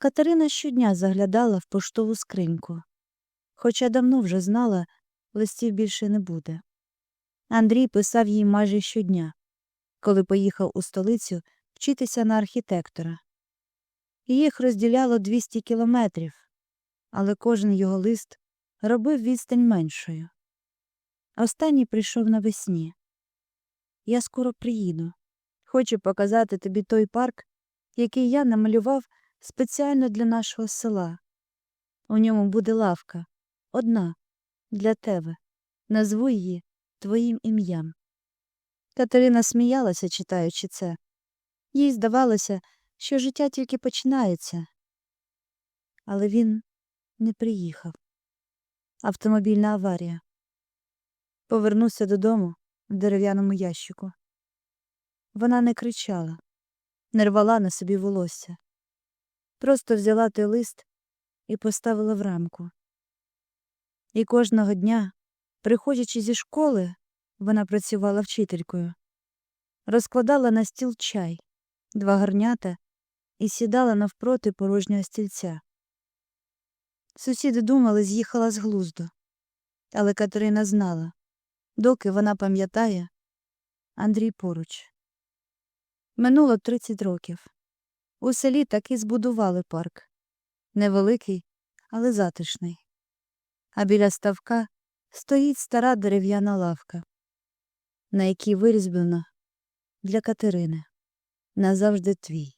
Катерина щодня заглядала в поштову скриньку, хоча давно вже знала, листів більше не буде. Андрій писав їй майже щодня, коли поїхав у столицю вчитися на архітектора. Їх розділяло 200 кілометрів, але кожен його лист робив відстань меншою. Останній прийшов навесні. Я скоро приїду. Хочу показати тобі той парк, який я намалював спеціально для нашого села. У ньому буде лавка, одна, для тебе. Назву її твоїм ім'ям. Катерина сміялася, читаючи це. Їй здавалося, що життя тільки починається. Але він не приїхав. Автомобільна аварія. Повернувся додому в дерев'яному ящику. Вона не кричала, не рвала на собі волосся. Просто взяла той лист і поставила в рамку. І кожного дня, приходячи зі школи, вона працювала вчителькою, розкладала на стіл чай, два гарнята і сідала навпроти порожнього стільця. Сусіди думали, з'їхала з глузду, але Катерина знала, доки вона пам'ятає, Андрій поруч. Минуло 30 років. У селі таки збудували парк. Невеликий, але затишний. А біля ставка стоїть стара дерев'яна лавка, на якій вирізблено для Катерини назавжди твій.